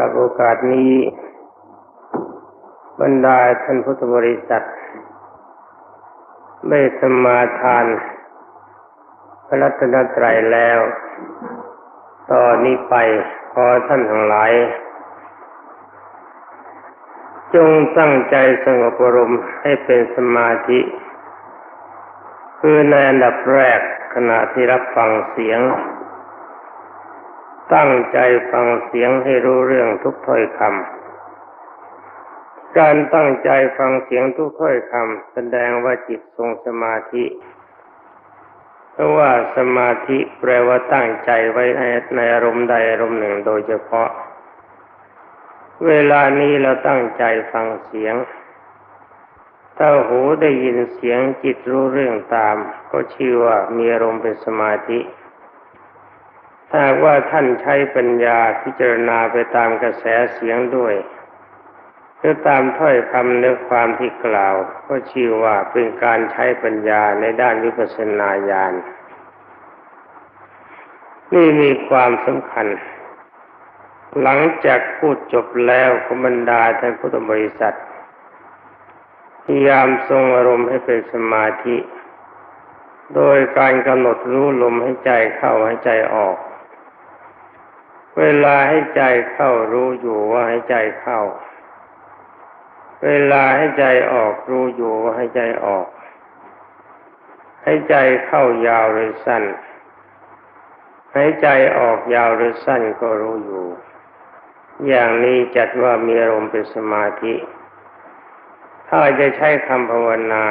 ำหรับโอกาสนี้ บรรดาท่านพุทธบริษัทได้สมาทาน พระรัตนตรัยแล้ว ตอนนี้ไปขอท่านทั้งหลาย จงตั้งใจสงบอารมณ์ให้เป็นสมาธิ คือในอันดับแรกขณะที่รับฟังเสียง ตั้งใจฟังเสียงให้รู้เรื่องทุกถ้อยคำ การตั้งใจฟังเสียงทุกถ้อยคำแสดงว่าจิตทรงสมาธิ เพราะว่าสมาธิแปลว่าตั้งใจไว้ในอารมณ์ใดอารมณ์หนึ่งโดยเฉพาะ เวลานี้เราตั้งใจฟังเสียง ถ้าหูได้ยินเสียงจิตรู้เรื่องตาม ก็ชื่อว่ามีอารมณ์เป็นสมาธิ ถ้าว่าท่านใช้ปัญญาพิจารณาไปตามกระแสเสียงด้วยหรือตามถ้อยคำเนื้อความที่กล่าว ก็ชื่อว่าเป็นการใช้ปัญญาในด้านวิปัสสนาญาณนี่มีความสำคัญ หลังจากพูดจบแล้วขบรรดาท่านพุทธบริษัทพยายามทรงอารมณ์ให้เป็นสมาธิ โดยการกำหนดรู้ลมให้ใจเข้าให้ใจออก เวลาให้ใจเข้ารู้อยู่ว่าให้ใจเข้า เวลาให้ใจออกรู้อยู่ว่าให้ใจออก ให้ใจเข้ายาวหรือสั้น ให้ใจออกยาวหรือสั้นก็รู้อยู่ อย่างนี้จัดว่ามีอารมณ์เป็นสมาธิ ถ้าจะใช้คำภาวนา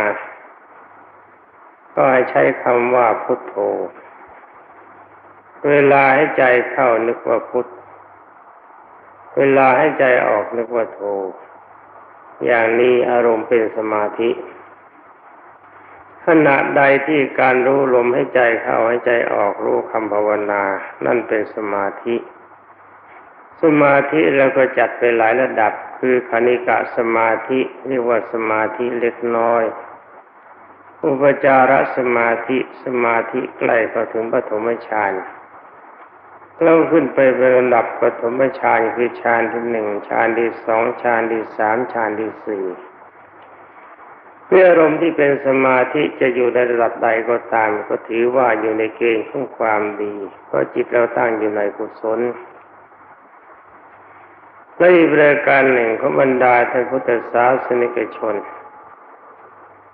ก็ให้ใช้คำว่าพุทโธ เวลาให้ใจเข้านึกว่าพุทธ เวลาให้ใจออกนึกว่าโธอย่างนี้อารมณ์เป็นสมาธิ ขณะใดที่การรู้ลมให้ใจเข้าให้ใจออกรู้คำภาวนา นั่นเป็นสมาธิ สมาธิเราก็จัดไปหลายระดับ คือคณิกะสมาธิเรียกว่าสมาธิเล็กน้อยอุปจารสมาธิสมาธิใกล้เข้าถึงปฐมฌาน เราขึ้นไปเป็นระดับปฐมฌานคือฌานที่หนึ่งฌานที่สองฌานที่สามฌานที่สี่เมื่ออารมณ์ที่เป็นสมาธิจะอยู่ในระดับใดก็ตาม ก็ถือว่าอยู่ในเกณฑ์ของความดี เพราะจิตเราตั้งอยู่ในกุศลและอีกประการหนึ่งของบรรดาท่านพุทธศาสนิกชน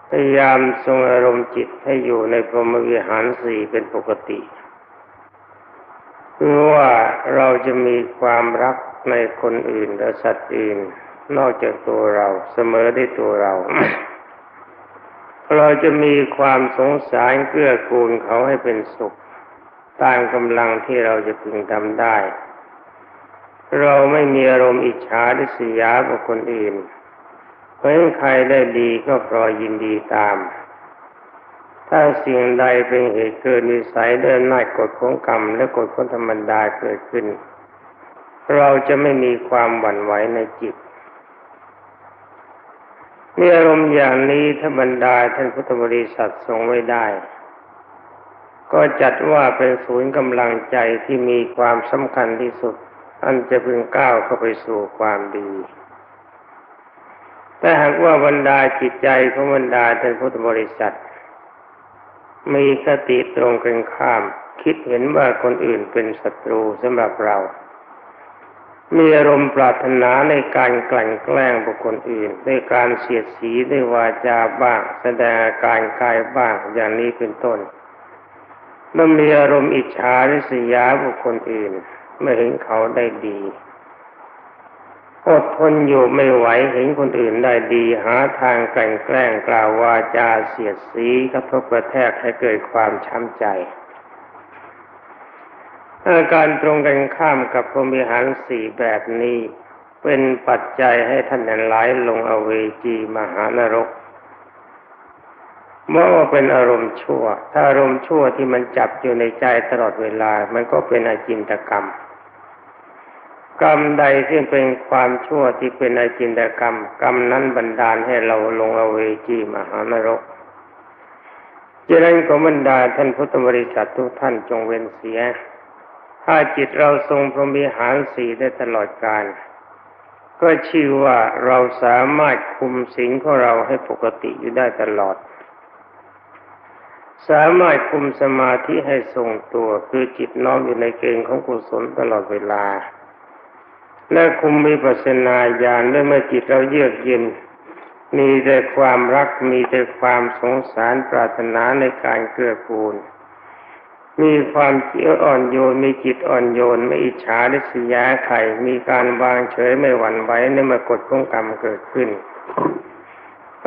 พยายามทรงอารมณ์จิตให้อยู่ในพรหมวิหารสี่เป็นปกติ คือว่าเราจะมีความรักในคนอื่นและสัตว์อื่น นอกจากตัวเราเสมอได้ตัวเรา เราจะมีความสงสารเกื้อกูลเขาให้เป็นสุข ตามกำลังที่เราจะพึงทำได้ เราไม่มีอารมณ์อิจฉาดิษยาบุคคลอื่นเพราะใครได้ดีก็พลอยยินดีตาม ถ้าสิ่งใดเป็นเหตุเกิดนิสัยเดินหน้ากฎของกรรม และกฎของธรรมดาเกิดขึ้น เราจะไม่มีความหวั่นไหวในจิตมีอารมณ์อย่างนี้ถ้าบรรดาท่านพุทธบริษัททรงไว้ได้ ก็จัดว่าเป็นศูนย์กำลังใจที่มีความสำคัญที่สุด อันจะพึงก้าวเข้าไปสู่ความดีแต่หากว่าบรรดาจิตใจของบรรดาท่านพุทธบริษัท มีสติตรงกันข้าม คิดเห็นว่าคนอื่นเป็นศัตรูสำหรับเรา มีอารมณ์ปรารถนาในการกลั่นแกล้งบุคคลอื่นด้วยการเสียดสีด้วยวาจาบ้าง แสดงอาการกายบ้างอย่างนี้เป็นต้นเมื่อมีอารมณ์อิจฉาริษยาบุคคลอื่น เมื่อเห็นเขาได้ดี อดทนอยู่ไม่ไหวเห็นคนอื่นได้ดี หาทางแกลั่นแกล้งกล่าววาจาเสียดสีกระทบกระแทกให้เกิดความช้ำใจอาการตรงกันข้ามกับพรมิหารสี่แบบนี้ เป็นปัจจัยให้ท่านนั้นไหลลงอเวจีมหานรก เมื่อว่าเป็นอารมณ์ชั่ว ถ้าอารมณ์ชั่วที่มันจับอยู่ในใจตลอดเวลา มันก็เป็นอาจินตกรรม กรรมใดที่เป็นความชั่วที่เป็นอาจินตกรรม กรรมนั้นบันดาลให้เราลงอเวจีมหานรกจะนั้นก็บรรดาท่านพุทธบริษัททุกท่านจงเว้นเสีย ถ้าจิตเราทรงพรหมิหารสีได้ตลอดกาลก็ชื่อว่าเราสามารถคุมสิ่งของเราให้ปกติอยู่ได้ตลอด สามารถคุมสมาธิให้ทรงตัวคือจิตน้อมอยู่ในเกณฑ์ของกุศลตลอดเวลา และคุมวิปัสสนาญาณด้วยเมื่อจิตเราเยือกเย็น มีแต่ความรักมีแต่ความสงสารปรารถนาในการเกื้อกูล มีความเจียวอ่อนโยนมีจิตอ่อนโยนไม่อิจฉาริษยาใครมีการวางเฉยไม่หวั่นไหวในเมื่อกฎของกรรมเกิดขึ้น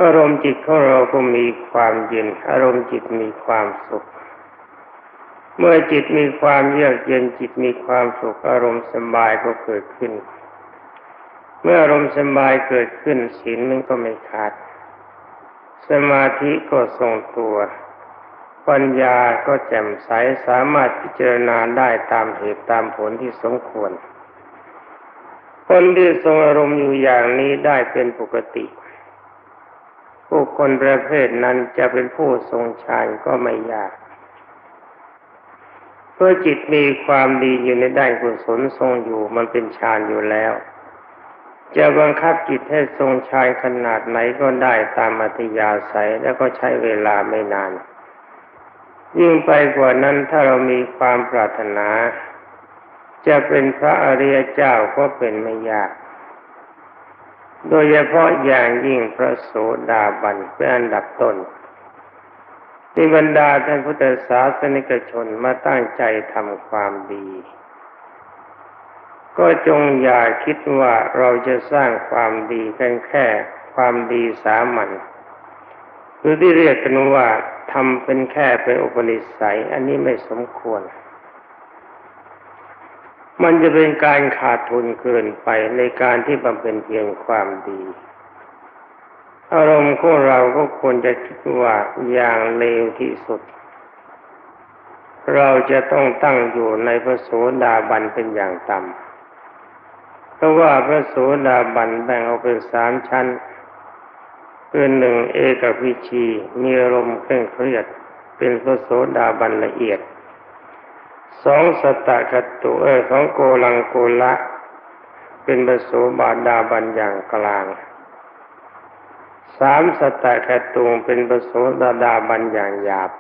อารมณ์จิตของเราก็มีความเย็น อารมณ์จิตมีความสุข เมื่อจิตมีความเยือกเย็นจิตมีความสุขอารมณ์สบายก็เกิดขึ้น เมื่ออารมณ์สบายเกิดขึ้นศีลมันก็ไม่ขาด สมาธิก็ทรงตัว ปัญญาก็แจ่มใสสามารถพิจารณาได้ตามเหตุตามผลที่สมควร คนที่ทรงอารมณ์อยู่อย่างนี้ได้เป็นปกติผู้คนประเภทนั้นจะเป็นผู้ทรงฌานก็ไม่ยาก เพื่อจิตมีความดีอยู่ในด้านกุศลทรงอยู่มันเป็นฌานอยู่แล้ว จะบังคับจิตให้ทรงฌานขนาดไหนก็ได้ตามอัธยาศัยแล้วก็ใช้เวลาไม่นาน ยิ่งไปกว่านั้นถ้าเรามีความปรารถนา จะเป็นพระอริยเจ้าก็เป็นไม่ยาก โดยเฉพาะอย่างยิ่งพระโสดาบันเป็นอันดับต้น ที่บรรดาท่านพุทธศาสนิกชนมาตั้งใจทำความดี ก็จงอย่าคิดว่าเราจะสร้างความดีกันแค่ความดีสามัญหรือที่เรียกกันว่าทำเป็นแค่เป็นอุปนิสัย อันนี้ไม่สมควร มันจะเป็นการขาดทุนเกินไปในการที่บำเพ็ญเพียงความดี อารมณ์ของเราก็ควรจะคิดว่าอย่างเลวที่สุด เราจะต้องตั้งอยู่ในพระโสดาบันเป็นอย่างต่ำเพราะว่าพระโสดาบันแบ่งออกเป็นสามชั้นคือหนึ่งเอกพิชีมีอารมณ์เคร่งเครียดเป็นพระโสดาบันละเอียดสองสตะกตุเออสองโกลังโกละ เป็นบโสบาดาบันอย่างกลาง สามสตะกตุงเป็นบโสดาดาบันอย่างหยาบ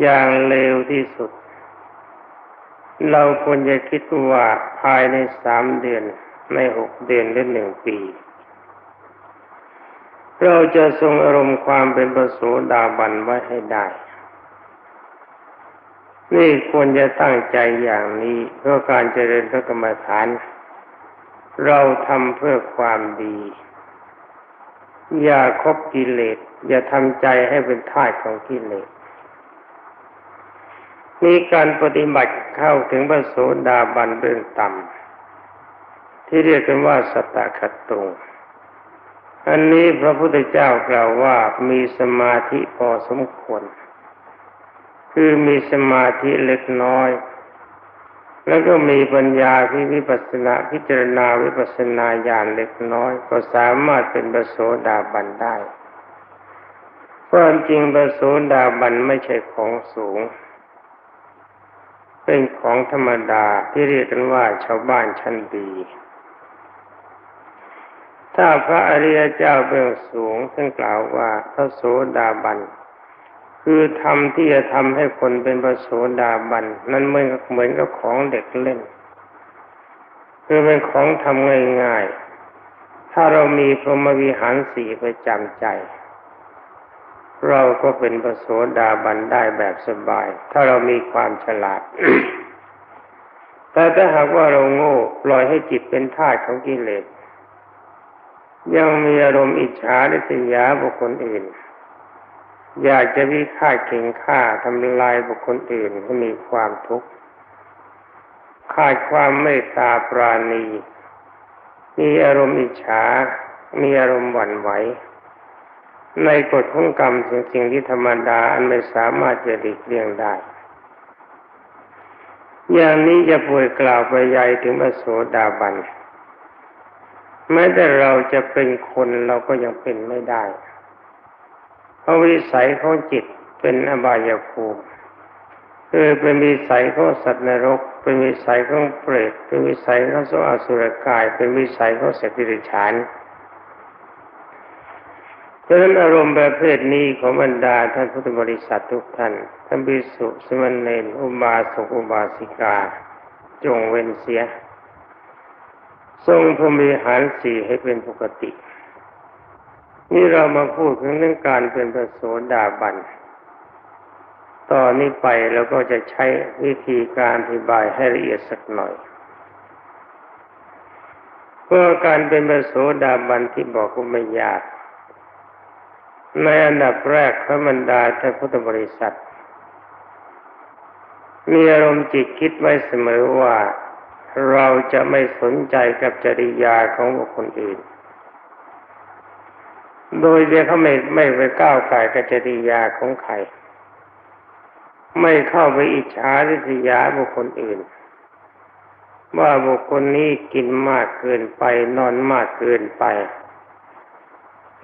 อย่างเลวที่สุด เราควรจะคิดว่าภายในสามเดือนในหกเดือนหรือหนึ่งปี เราจะทรงอารมณ์ความเป็นบโสดาบันไว้ให้ได้ นี่ควรจะตั้งใจอย่างนี้เพื่อการเจริญพระกรรมฐาน เราทำเพื่อความดี อย่าคบกิเลส อย่าทำใจให้เป็นทาสของกิเลส มีการปฏิบัติเข้าถึงพระโสดาบันเบื้องต่ำที่เรียกกันว่าสตคัตตุงอันนี้พระพุทธเจ้ากล่าวว่ามีสมาธิพอสมควร คือมีสมาธิเล็กน้อย แล้วก็มีปัญญาพิวิปัสนาพิจารณาวิปัสนาญาณเล็กน้อย ก็สามารถเป็นบโสดาบันได้ความจริงบโสดาบันไม่ใช่ของสูง เป็นของธรรมดาที่เรียกกันว่าชาวบ้านชั้นดี ถ้าพระอริยเจ้าเบื้องสูงท่านกล่าวว่าพระโสดาบัน คือทำที่จะทำให้คนเป็นประโสดาบันนั้นเหมือนเหมือนกับของเด็กเล่น คือเป็นของทำง่ายๆ ถ้าเรามีพรหมวิหารสีประจำใจ เราก็เป็นประโสดาบันได้แบบสบาย ถ้าเรามีความฉลาด แต่ถ้าหากว่าเราโง่ปล่อยให้จิตเป็นทาสของกิเลสยังมีอารมณ์อิจฉาและสยาบุคคลอื่น อยากจะวิฆาตเข่งฆ่าทำลายบุคคลอื่นให้มีความทุกข์ขาดความเมตตาปราณี มีอารมณ์อิจฉา มีอารมณ์หวั่นไหว ในกฎของกรรมสิ่งสิ่งที่ธรรมดาอันไม่สามารถจะหลีกเลี่ยงได้ อย่างนี้จะป่วยกล่าวไปใหญ่ถึงพระโสดาบันแม้แต่เราจะเป็นคนเราก็ยังเป็นไม่ได้ เพราะวิสัยของจิตเป็นอบายภูมิคือเป็นวิสัยของสัตว์นรก เป็นวิสัยของเปรตเป็นวิสัยของสวอสุรกาย เป็นวิสัยของสัตว์ดิฉานเพราะฉะนั้นอารมณ์ประเภทนี้ของบรรดาท่านพุทธบริษัททุกท่านท่านบิสุสมณเณรอุบาสกอุบาสิกา จงเว้นเสีย ทรงพรมิหารสี่ให้เป็นปกติ นี่เรามาพูดถึงเรื่องการเป็นพระโสดาบัน ตอนนี้ไปเราก็จะใช้วิธีการอธิบายให้ละเอียดสักหน่อยเพราะการเป็นพระโสดาบันที่บอกก็ไม่ยาก ในอันดับแรกพระบรรดาท่านพุทธบริษัท มีอารมณ์จิตคิดไว้เสมอว่าเราจะไม่สนใจกับจริยาของบุคคลอื่น โดยจะเขาไม่ไม่ไปก้าวไก่กับจริยาของใคร ไม่เข้าไปอิจฉาริษยาบุคคลอื่น ว่าบุคคลนี้กินมากเกินไปนอนมากเกินไป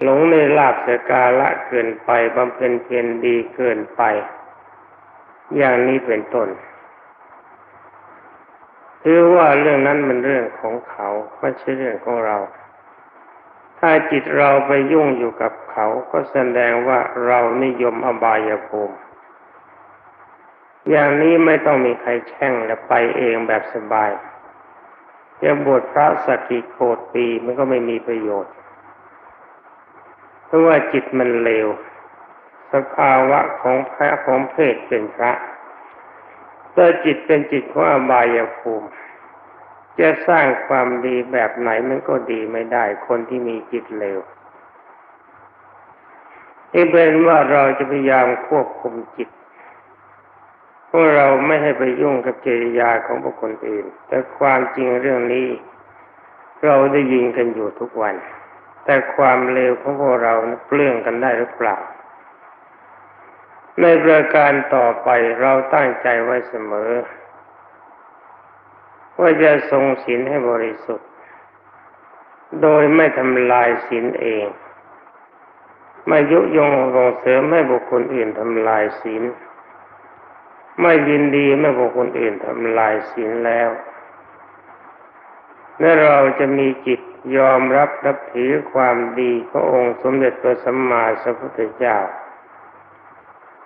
หลงในลาบสกาละเกินไปบำเพ็ญเพียรดีเกินไป อย่างนี้เป็นต้นถือว่าเรื่องนั้นมันเรื่องของเขาไม่ใช่เรื่องของเรา ถ้าจิตเราไปยุ่งอยู่กับเขาก็แสดงว่าเรานิยมอบายภูมิ อย่างนี้ไม่ต้องมีใครแช่งและไปเองแบบสบายจะบวชพระสกกี่โคตปีมันก็ไม่มีประโยชน์ เพราะว่าจิตมันเลว สภาวะของพระของเพศเป็นพระถ้าจิตเป็นจิตของอบายภูมิ จะสร้างความดีแบบไหนมันก็ดีไม่ได้ คนที่มีจิตเลวนี่เป็นว่าเราจะพยายามควบคุมจิตพวกเราไม่ให้ไปยุ่งกับจริยาของบุคคลอื่น แต่ความจริงเรื่องนี้ เราได้ยินกันอยู่ทุกวัน แต่ความเลวของพวกเราเปลื้องกันได้หรือเปล่า ในประการต่อไปเราตั้งใจไว้เสมอ ว่าจะทรงศีลให้บริสุทธิ์ โดยไม่ทำลายศีลเองไม่ยุยงส่งเสริมให้บุคคลอื่นทำลายศีลไม่ยินดีเมื่อบุคคลอื่นทำลายศีลแล้วและเราจะมีจิตยอมรับรับถือความดีขององค์สมเด็จพระสัมมาสัมพุทธเจ้า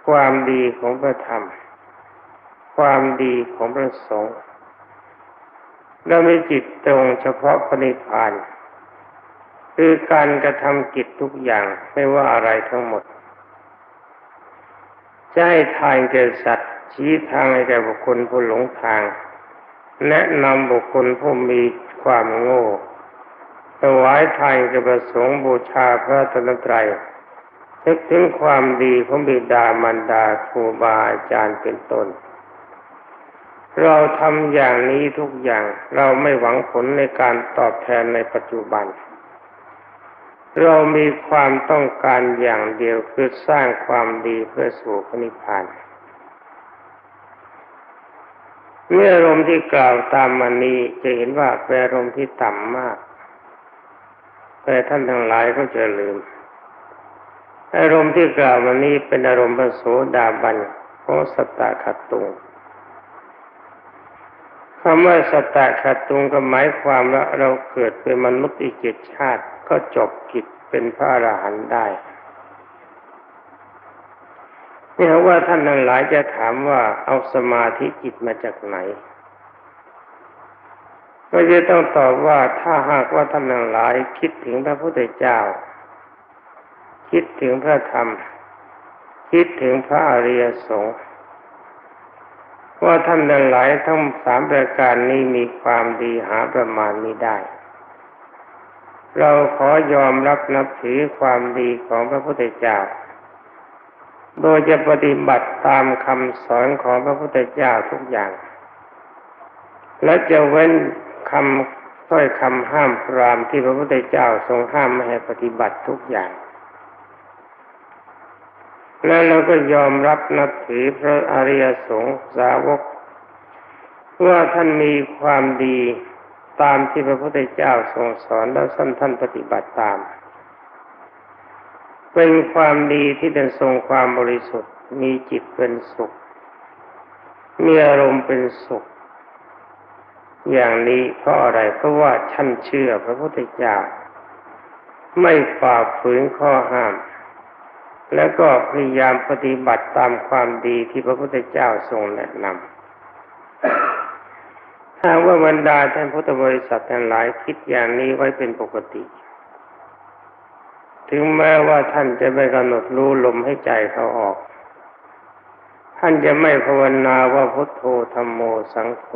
ความดีของพระธรรม ความดีของพระสงฆ์ เรามีจิตตรงเฉพาะปณิพาน คือการกระทำกิจทุกอย่างไม่ว่าอะไรทั้งหมดจะให้ทานแก่สัตว์ ชี้ทางให้แก่บุคคลผู้หลงทาง แนะนำบุคคลผู้มีความโง่ถวายทานแก่ประสงค์บูชาพระตนตรัยนึกถึงความดีของบิดามารดาครูบาอาจารย์เป็นต้น เราทำอย่างนี้ทุกอย่างเราไม่หวังผลในการตอบแทนในปัจจุบัน เรามีความต้องการอย่างเดียวคือสร้างความดีเพื่อสู่พระนิพพานเมื่ออารมณ์ที่กล่าวตามมานี้จะเห็นว่าเป็นอารมณ์ที่ต่ำมาก แต่ท่านทั้งหลายก็จะลืม อารมณ์ที่กล่าวมานี้เป็นอารมณ์พระโสดาบันของสตตาขัดตุง คำว่าสตตาขัดตุงก็หมายความว่าเราเกิดเป็นมนุษย์อีกเจ็ดชาติก็จบกิจเป็นพระอรหันต์ได้นี่ว่าท่านทั้งหลายจะถามว่าเอาสมาธิจิตมาจากไหน ก็จะต้องตอบว่าถ้าหากว่าท่านทั้งหลายคิดถึงพระพุทธเจ้า คิดถึงพระธรรม คิดถึงพระอริยสงฆ์ ว่าท่านทั้งหลายทั้งสามประการนี้มีความดีหาประมาณนี้ได้ เราขอยอมรับนับถือความดีของพระพุทธเจ้า โดยจะปฏิบัติตามคำสอนของพระพุทธเจ้าทุกอย่าง และจะเว้นคำถ้อยคำห้ามพรามที่พระพุทธเจ้าทรงห้ามไม่ให้ปฏิบัติทุกอย่าง และเราก็ยอมรับนับถือพระอริยสงฆ์สาวกว่าท่านมีความดีตามที่พระพุทธเจ้าทรงสอนแล้วท่านท่านปฏิบัติตาม เป็นความดีที่เป็นทรงความบริสุทธิ์ มีจิตเป็นสุข มีอารมณ์เป็นสุข อย่างนี้เพราะอะไรเพราะว่าท่านเชื่อพระพุทธเจ้า ไม่ฝ่าฝืนข้อห้าม แล้วก็พยายามปฏิบัติตามความดีที่พระพุทธเจ้าทรงแนะนำถ้าว่าบรรดาท่านพุทธบริษัททั้งหลายคิดอย่างนี้ไว้เป็นปกติ ถึงแม้ว่าท่านจะไม่กำหนดรู้ลมให้ใจเขาออก ท่านจะไม่ภาวนาว่าพุทโธธรรมโมสังโฆ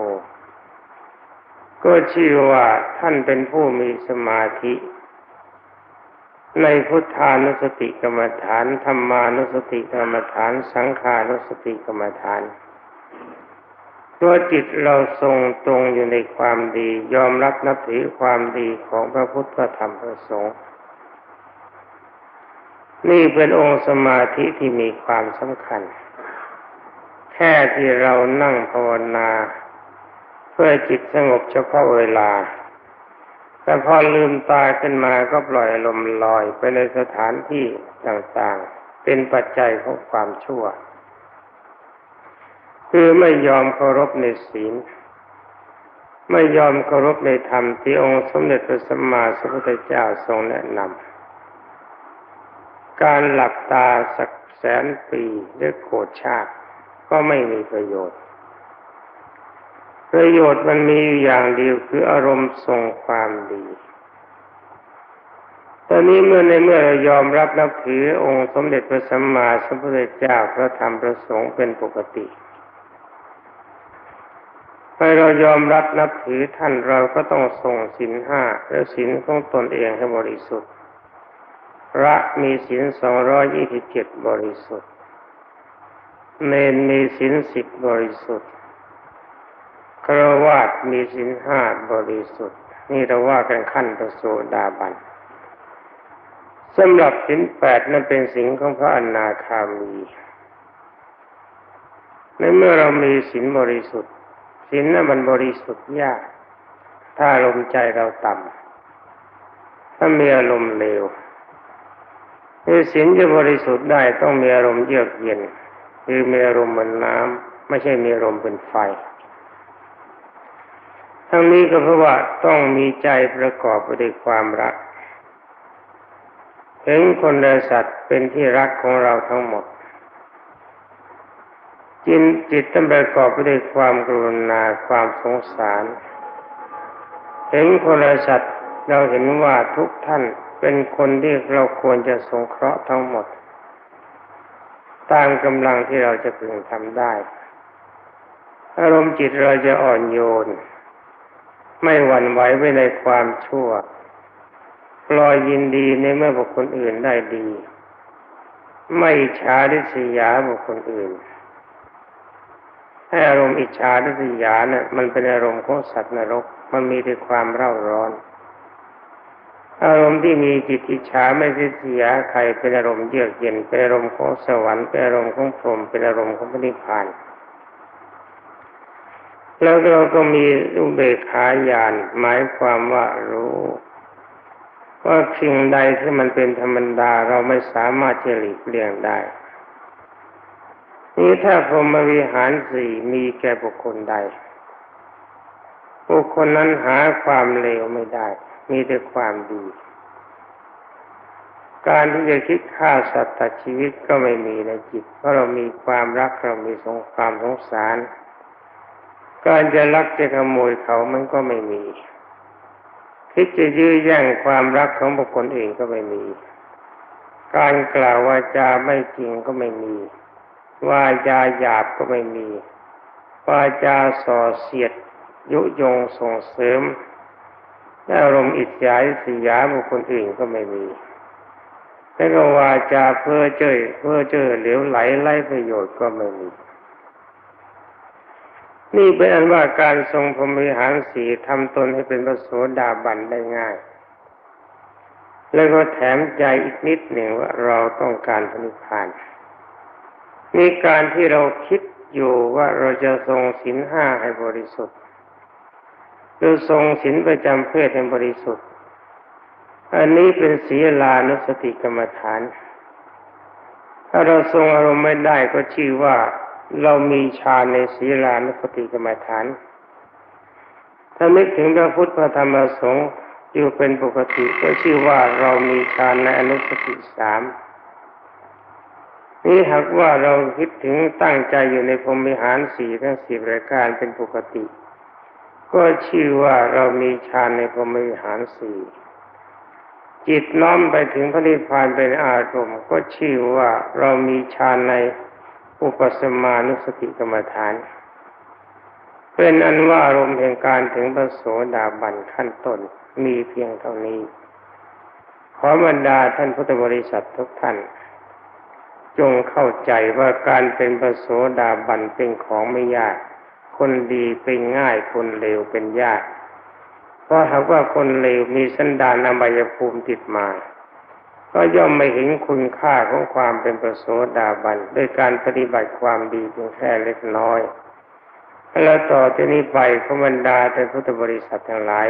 ก็ชื่อว่าท่านเป็นผู้มีสมาธิ ในพุทธานุสติกรรมฐานธรรมานุสติกรรมฐาน สังขานุสติกรรมฐานตัวจิตเราทรงตรงอยู่ในความดี ยอมรับนับถือความดีของพระพุทธธรรมพระสงฆ์นี่เป็นองค์สมาธิที่มีความสำคัญ แค่ที่เรานั่งภาวนา เพื่อจิตสงบเฉพาะเวลา แต่พอลืมตาขึ้นมาก็ปล่อยลมลอยไปในสถานที่ต่างๆ เป็นปัจจัยของความชั่ว คือไม่ยอมเคารพในศีล ไม่ยอมเคารพในธรรมที่องค์สมเด็จพระสัมมาสัมพุทธเจ้าทรงแนะนำการหลับตาสักแสนปีหรือโกรธชาติก็ไม่มีประโยชน์ ประโยชน์มันมีอย่างเดียวคืออารมณ์ทรงความดี ตอนนี้เมื่อในเมื่อเรายอมรับนับถือองค์สมเด็จพระสัมมาสัมพุทธเจ้าพระธรรมพระสงฆ์เป็นปกติให้เรายอมรับนับถือท่านเราก็ต้องส่งสินห้าและสินของตนเองให้บริสุทธิ์พระมีสินสองร้อยยี่สิบเจ็ดบริสุทธิ์ เนนมีสินสิบบริสุทธิ์ ครวาดมีสินห้าบริสุทธิ์ นี่เราว่ากันขั้นประโสดาบันสำหรับสินแปดนั้นเป็นสินของพระอนาคามีในเมื่อเรามีสินบริสุทธิ์สินนั้นมันบริสุทธิ์ยาก ถ้าอารมณ์ใจเราต่ำถ้ามีอารมณ์เลวสินจะบริสุทธิ์ได้ต้องมีอารมณ์เยือกเย็น คือมีอารมณ์เหมือนน้ำไม่ใช่มีอารมณ์เป็นไฟ ทั้งนี้ก็เพราะว่าต้องมีใจประกอบไปด้วยความรัก เห็นคนและสัตว์เป็นที่รักของเราทั้งหมด จิตจิตต้องประกอบไปด้วยความกรุณาความสงสาร เห็นคนและสัตว์เราเห็นว่าทุกท่านเป็นคนที่เราควรจะสงเคราะห์ทั้งหมด ตามกำลังที่เราจะพึงทำได้ อารมณ์จิตเราจะอ่อนโยน ไม่หวั่นไหวไปในความชั่วปลอยยินดีในเมื่อบุคคลอื่นได้ดี ไม่ช้าดิสยาบุคคลอื่น ให้อารมณ์อิจฉาดิษยาเนี่ยมันเป็นอารมณ์ของสัตว์นรก มันมีแต่ความเร่าร้อน อารมณ์ที่มีจิตอิจฉาไม่ดิษยาใครเป็นอารมณ์เยือกเย็นเป็นอารมณ์ของสวรรค์เป็นอารมณ์ของพรหมเป็นอารมณ์ของพระนิพพาน แล้วเราก็มีอุเบกขาญาณหมายความว่ารู้ว่าสิ่งใดที่มันเป็นธรรมดาเราไม่สามารถจะหลีกเลี่ยงได้ นี่ถ้าพรมวิหารสี่มีแก่บุคคลใด บุคคลนั้นหาความเลวไม่ได้ มีแต่ความดี การที่จะคิดฆ่าสัตว์ตัดชีวิตก็ไม่มีในจิต เพราะเรามีความรักเรามีสงความสงสาร การจะรักจะขโมยเขามันก็ไม่มี คิดจะยื้อแย่งความรักของบุคคลเองก็ไม่มี การกล่าววาจาไม่จริงก็ไม่มี วาจาหยาบก็ไม่มี วาจาส่อเสียด ยุยงส่งเสริมอารมณ์อิจฉาสียาบุคคลอื่นก็ไม่มีแล้วก็วาจาเพื่อเจ้ยเพื่อเจ้อเหลวไหลไล่ประโยชน์ก็ไม่มี นี่เป็นอันว่าการทรงพรหมิหารสีทำตนให้เป็นพระโสดาบันได้ง่าย แล้วก็แถมใจอีกนิดหนึ่งว่าเราต้องการพระนิพพานมีการที่เราคิดอยู่ว่าเราจะทรงศีลห้าให้บริสุทธิ์หรือทรงศีลประจำเพศให้บริสุทธิ์ อันนี้เป็นศีลานุสติกรรมฐาน ถ้าเราทรงอารมณ์ไม่ได้ก็ชื่อว่า เรามีฌานในศีลานุสติกรรมฐาน ถ้านึกถึงพระพุทธพระธรรมสงฆ์อยู่เป็นปกติก็ชื่อว่าเรามีฌานในอนุสติสามนี่หากว่าเราคิดถึงตั้งใจอยู่ในพรมิหารสี่ทั้งสี่รายการเป็นปกติ ก็ชื่อว่าเรามีฌานในพรมิหารสี่จิตน้อมไปถึงพระนิพพานเป็นอารมณ์ก็ชื่อว่าเรามีฌานใน อุปสมานุสติกรรมฐาน เป็นอันว่าอารมณ์แห่งการถึงพระโสดาบันขั้นต้นมีเพียงเท่านี้ ขอบรรดาท่านพุทธบริษัททุกท่าน จงเข้าใจว่าการเป็นพระโสดาบันเป็นของไม่ยาก คนดีเป็นง่ายคนเลวเป็นยาก เพราะหากว่าคนเลวมีสันดานอบายภูมิติดมา ก็ย่อมไม่เห็นคุณค่าของความเป็นพระโสดาบันด้วยการปฏิบัติความดีเพียงแค่เล็กน้อย แล้วต่อจากนี้ไปขบรรดาท่านพุทธบริษัททั้งหลาย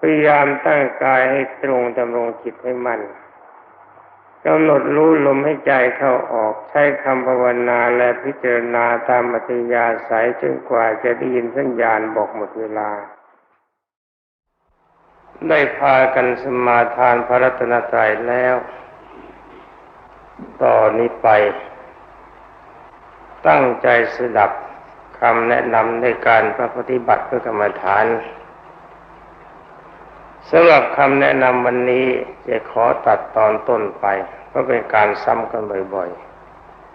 พยายามตั้งกายให้ตรงดำรงจิตให้มั่นกำหนดรู้ลมให้ใจเข้าออกใช้คำภาวนาและพิจารณาตามมัธยาสายจนกว่าจะได้ยินสัญญาณบอกหมดเวลา ได้พากันสมาทานพระรัตนตรัยแล้ว ต่อนนี้ไป ตั้งใจสดับคำแนะนำในการประปฏิบัติเพื่อกรรมฐานสำหรับคำแนะนำวันนี้จะขอตัดตอนต้นไปเพราะเป็นการซ้ำกันบ่อย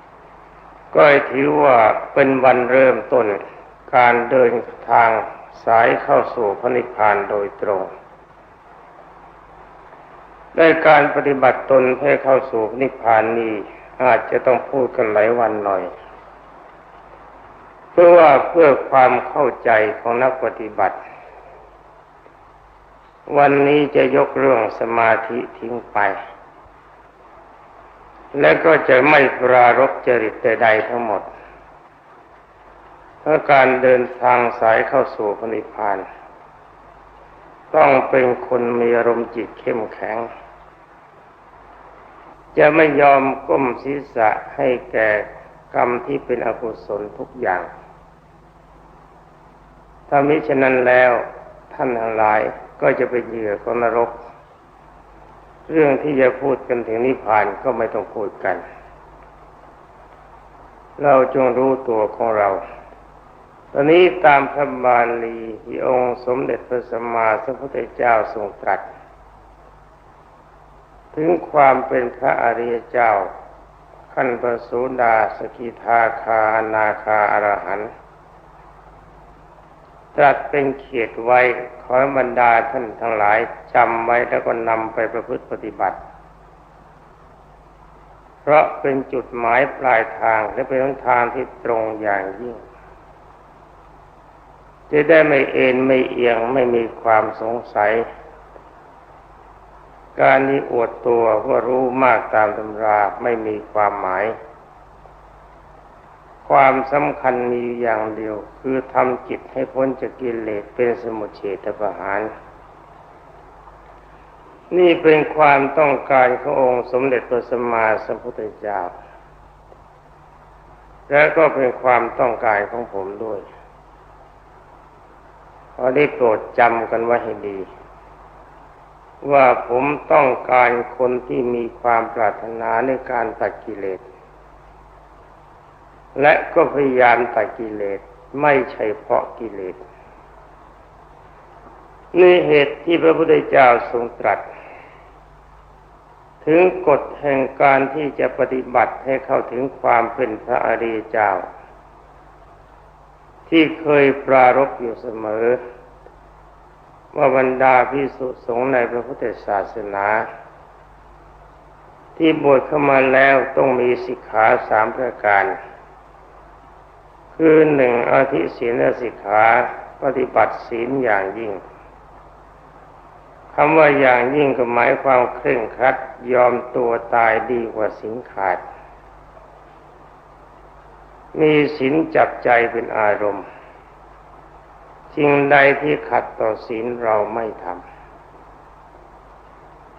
ๆ ก็ถือว่าเป็นวันเริ่มต้นการเดินทางสายเข้าสู่พระนิพพานโดยตรง ได้การปฏิบัติตนเพื่อเข้าสู่นิพพานนี้อาจจะต้องพูดกันหลายวันหน่อย เพื่อว่าเพื่อความเข้าใจของนักปฏิบัติ วันนี้จะยกเรื่องสมาธิทิ้งไป และก็จะไม่ปรารบจริตใดๆทั้งหมด เพราะการเดินทางสายเข้าสู่พนิพพาน ต้องเป็นคนมีอารมณ์จิตเข้มแข็ง จะไม่ยอมก้มศีรษะให้แก่กรรมที่เป็นอกุศลทุกอย่าง ถ้ามิฉะนั้นแล้วท่านทั้งหลายก็จะเป็นเหยื่อของนรก เรื่องที่จะพูดกันถึงนิพพานก็ไม่ต้องพูดกัน เราจงรู้ตัวของเรา ตอนนี้ตามพระบาลีที่องค์สมเด็จพระสัมมาสัมพุทธเจ้าทรงตรัส ถึงความเป็นพระอริยเจ้า ขั้นประสูดาสกิทาคานาคาอรหันต์ตรัสเป็นเขียดไว้ขอบรรดาท่านทั้งหลายจำไว้แล้วก็นำไปประพฤติปฏิบัติ เพราะเป็นจุดหมายปลายทางและเป็นทางที่ตรงอย่างยิ่ง จะได้ไม่เอ็นไม่เอียงไม่มีความสงสัย การนี้อวดตัวว่ารู้มากตามตำราไม่มีความหมาย ความสำคัญมีอย่างเดียวคือทำจิตให้พ้นจากกิเลสเป็นสมุทเฉทประหาร นี่เป็นความต้องการขององค์สมเด็จพระสัมมาสัมพุทธเจ้าและก็เป็นความต้องการของผมด้วย อได้โปรดจำกันไว้ให้ดี ว่าผมต้องการคนที่มีความปรารถนาในการตัดกิเลส และก็พยายามตัดกิเลสไม่ใช่เพราะกิเลสนี่เหตุที่พระพุทธเจ้าทรงตรัส ถึงกฎแห่งการที่จะปฏิบัติให้เข้าถึงความเป็นพระอริยเจ้า ที่เคยปรารบอยู่เสมอ ว่าบรรดาพิสุสงฆ์ในพระพุทธศาสนา ที่บวชเข้ามาแล้วต้องมีสิกขาสามประการ คือหนึ่งอาทิศีลสิกขาปฏิบัติศีลอย่างยิ่งคำว่าอย่างยิ่งก็หมายความเคร่งครัดยอมตัวตายดีกว่าสินขาด มีศีลจับใจเป็นอารมณ์สิ่งใดที่ขัดต่อศีลเราไม่ทำ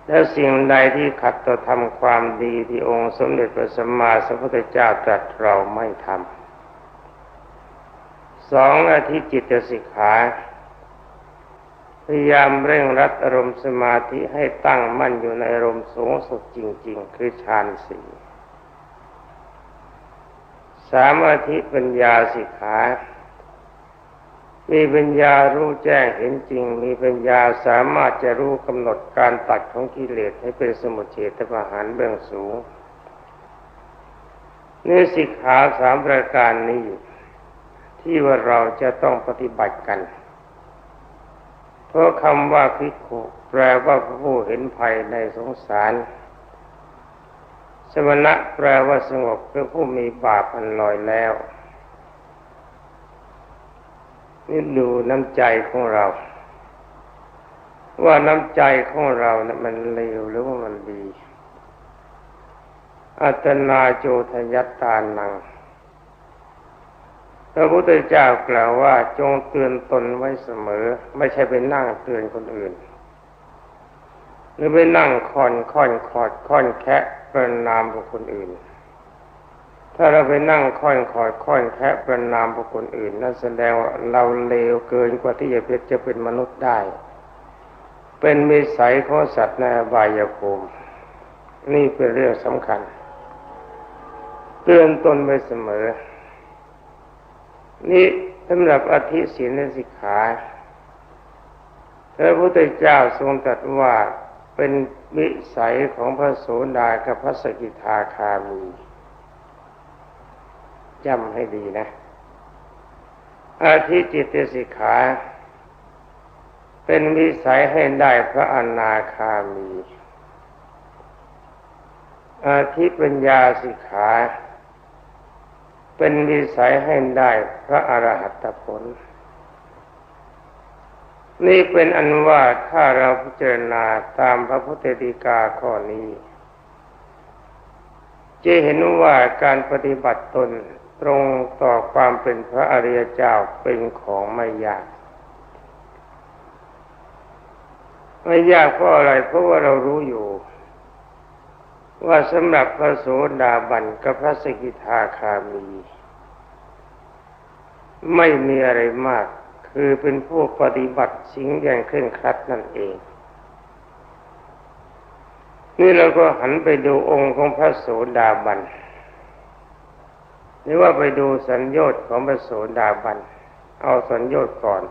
แล้วสิ่งใดที่ขัดต่อทำความดีที่องค์สมเด็จพระสัมมาสัมพุทธเจ้าตรัสเราไม่ทำสองอาทิจิตสิกขาพยายามเร่งรัดอารมณ์สมาธิให้ตั้งมั่นอยู่ในอารมณ์สูงสุดจริง ๆ คือฌานสี่ สามอาทิปัญญาสิกขามีปัญญารู้แจ้งเห็นจริง มีปัญญาสามารถจะรู้กำหนดการตัดของกิเลสให้เป็นสมุทเฉทประหารเบื้องสูงนี่สิกขาสามประการนี้ ที่ว่าเราจะต้องปฏิบัติกัน เพราะคำว่าพิกุแปลว่าผู้เห็นภัยในสงสาร สมณะแปลว่าสงบคือผู้มีบาปอันลอยแล้วนี่ดูน้ำใจของเรา ว่าน้ำใจของเรานะ่มันเลวหรือว่ามันดี อัตนาโจทยัตตานังพระพุทธเจ้ากล่าวว่าจงเตือนตนไว้เสมอ ไม่ใช่ไปนั่งเตือนคนอื่น หรือไปนั่งคอนค่อนคอดค่อนแคะ ประนามบุคคลอื่น ถ้าเราไปนั่งค่อนคอดค่อนแคะประนามบุคคลอื่น นั่นแสดงว่าเราเลวเกินกว่าที่จะเป็นจะเป็นมนุษย์ได้ เป็นมิสัยของสัตว์ในบายภูมินี่เป็นเรื่องสำคัญ เตือนตนไปเสมอ นี่สำหรับอธิศีลสิกขาพระพุทธเจ้าทรงตรัสว่า เป็นวิสัยของพระโสดากับพระสกิทาคามีจำให้ดีนะ อาทิจิตสิกขา เป็นวิสัยให้ได้พระอนาคามี อาทิปัญญาสิกขา เป็นวิสัยให้ได้พระอรหัตผล นี่เป็นอันว่าถ้าเราพิจารณาตามพระพุทธดีกาข้อนี้ จะเห็นว่าการปฏิบัติตนตรงต่อความเป็นพระอริยเจ้าเป็นของไม่ยาก ไม่ยากเพราะอะไรเพราะว่าเรารู้อยู่ ว่าสำหรับพระโสดาบันกับพระสกิทาคามี ไม่มีอะไรมาก คือเป็นผู้ปฏิบัติสิ่งอย่างเคร่งครัดนั่นเอง นี่เราก็หันไปดูองค์ของพระโสดาบันหรือว่าไปดูสัญญอดของพระโสดาบัน เอาสัญญอดก่อน